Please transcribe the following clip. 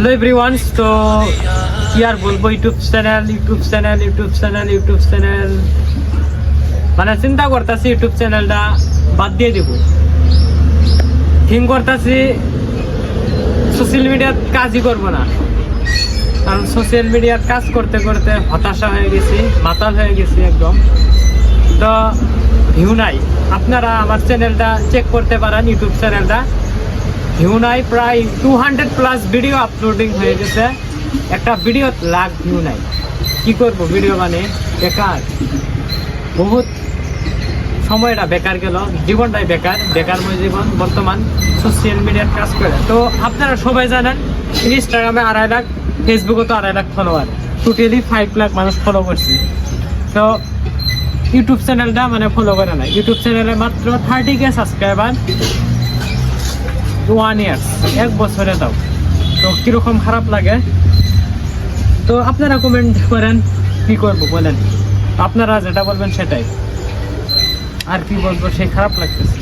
Hello everyone's তো কি আর বলব YouTube channel YouTube channel YouTube channel YouTube channel মানে চিন্তা করতেছি ইউটিউব চ্যানেলটা বাদ দিয়ে দিব। থিঙ্ক করতেছি সোশ্যাল মিডিয়ার কাজই করব না। কারণ সোশ্যাল মিডিয়ার কাজ করতে করতে হতাশা হয়ে গেছি, মাতাল হয়ে গেছি একদম। তো, ভিউ নাই। আপনারা আমার চ্যানেলটা চেক করতে পারেন ইউটিউব চ্যানেলটা ভিউ নাই প্রায় two hundred plus video uploading হয়ে গেছে। একটা ভিডিও লাখ ভিউ নাই। কি করব ভিডিও মানে? বেকার। বহুত সময়টা বেকার গেল। জীবনটাই বেকার। বেকারময় জীবন বর্তমান সোশ্যাল মিডিয়ার কাজ করে। তো আপনারা সবাই জানেন ইনস্টাগ্রামে আড়াই লাখ ফেসবুকে তো আড়াই lakh follower totally five lakh মানুষ ফলো করছে। তো ইউটিউব চ্যানেলটা মানে ফলো করে না ইউটিউব চ্যানেলে মাত্র thirty K subscriber one years এক বছরে দাও। তো কীরকম খারাপ লাগে? তো আপনারা কমেন্ট করেন, কি করব বলেন। আপনারা যেটা বলবেন সেটাই। আর কি বলব, সেই খারাপ লাগতেছে।